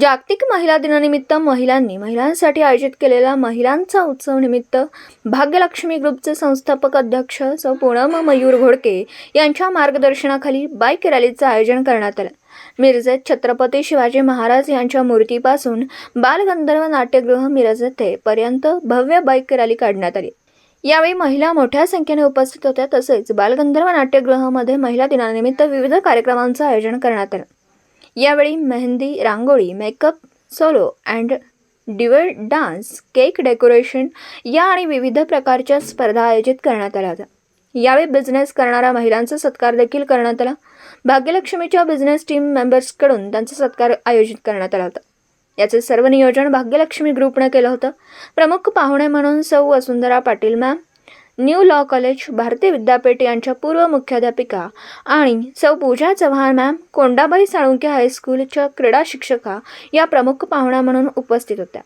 जागतिक महिला दिनानिमित्त महिलांनी महिलांसाठी आयोजित केलेला महिलांचा उत्सव निमित्त भाग्यलक्ष्मी ग्रुपचे संस्थापक अध्यक्ष सौ पूनम मयूर घोडके यांच्या मार्गदर्शनाखाली बाईक रॅलीचं आयोजन करण्यात आलं. मिरजेत छत्रपती शिवाजी महाराज यांच्या मूर्तीपासून बालगंधर्व नाट्यगृह मिरज येथे पर्यंत भव्य बाईक रॅली काढण्यात आली. यावेळी महिला मोठ्या संख्येने उपस्थित होत्या तसेच बालगंधर्व नाट्यगृहामध्ये महिला दिनानिमित्त विविध कार्यक्रमांचं आयोजन करण्यात आलं. यावेळी mehndi rangoli makeup solo and डिवर dance cake decoration या आणि विविध प्रकारच्या स्पर्धा आयोजित करण्यात आल्या होत्या. यावेळी बिझनेस करणाऱ्या महिलांचा सत्कार देखील करण्यात आला. भाग्यलक्ष्मीच्या बिझनेस टीम मेंबर्सकडून त्यांचा सत्कार आयोजित करण्यात आला होता. याचे सर्व नियोजन भाग्यलक्ष्मी ग्रुपनं केलं होतं. प्रमुख पाहुणे म्हणून सौ Vasundhara Patil ma'am new law college Bharatiya Vidyapeeth यांच्या पूर्व मुख्याध्यापिका आणि सौ पूजा चव्हाण मॅम कोंडाबाई साळुंके हायस्कूलच्या क्रीडा शिक्षका या प्रमुख पाहुण्या म्हणून उपस्थित होत्या.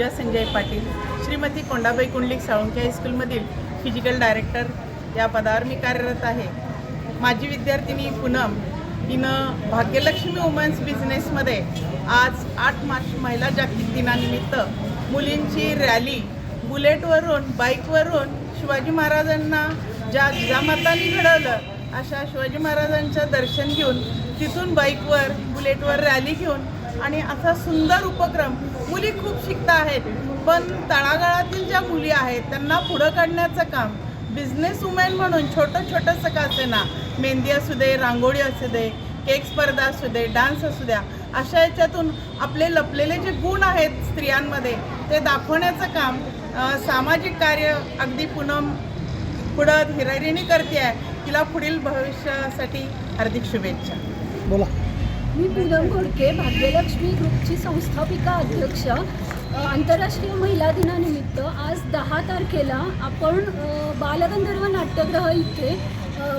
पूजा संजय पाटील श्रीमती कोंडाबाई कुंडलिक साळुंके हायस्कूलमधील फिजिकल डायरेक्टर या पदावर मी कार्यरत आहे. माझी विद्यार्थिनी पूनम हिनं भाग्यलक्ष्मी वुमन्स बिझनेसमध्ये आज आठ मार्च महिला जागतिक दिनानिमित्त मुलींची रॅली बुलेटवरून बाईकवरून शिवाजी महाराजांना ज्या जिजामातांनी घडवलं अशा शिवाजी महाराजांचं दर्शन घेऊन तिथून बाईकवर बुलेटवर रॅली घेऊन आणि असा सुंदर उपक्रम मुली खूप शिकता आहेत पण तळागाळातील ज्या मुली आहेत त्यांना पुढं काढण्याचं काम बिझनेस वुमेन म्हणून छोटं छोटंसं का असेना मेहंदी असू दे रांगोळी असू दे केक स्पर्धा असू दे डान्स असू द्या अशा याच्यातून आपले लपलेले जे गुण आहेत स्त्रियांमध्ये ते दाखवण्याचं काम सामाजिक कार्य अगदी पुनम पुढं हिरारीने करते आहे तिला पुढील भविष्यासाठी हार्दिक शुभेच्छा. बोला. मी पूनम घोडके भाग्यलक्ष्मी ग्रुपची संस्थापिका अध्यक्ष आंतरराष्ट्रीय महिला दिनानिमित्त आज दहा तारखेला आपण बालगंधर्व नाट्यगृह इथे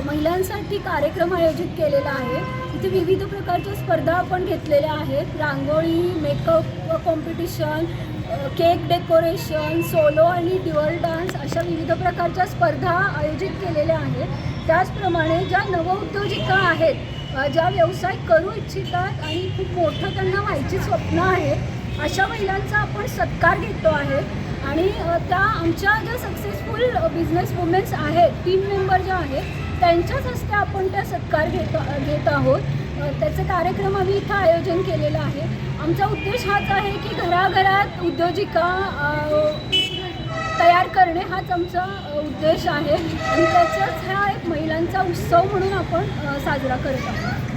महिलांसाठी कार्यक्रम आयोजित केलेला आहे. इथे विविध प्रकारच्या स्पर्धा आपण घेतलेल्या आहेत. Rangoli makeup competition cake decoration solo आणि ड्युअल डान्स अशा विविध प्रकारच्या स्पर्धा आयोजित केलेल्या आहेत. त्याचप्रमाणे ज्या नवउद्योजिका आहेत ज्या व्यवसाय करू इच्छितात आणि खूप मोठं त्यांना व्हायची स्वप्न आहेत अशा महिलांचा आपण सत्कार घेतो आहे. आणि त्या आमच्या ज्या सक्सेसफुल बिझनेस वुमेन्स आहेत टीम मेंबर ज्या आहेत त्यांच्याच हस्ते आपण त्या सत्कार घेतो घेत आहोत. त्याचं त्याचे कार्यक्रम आम्ही इथं आयोजन केलेलं आहे. आमचा उद्देश हाच आहे की घराघरात उद्योजिका तयार करणे हाच आमचा उद्देश आहे. आणि त्याचाच हा एक महिलांचा उत्सव म्हणून आपण साजरा करत आहोत.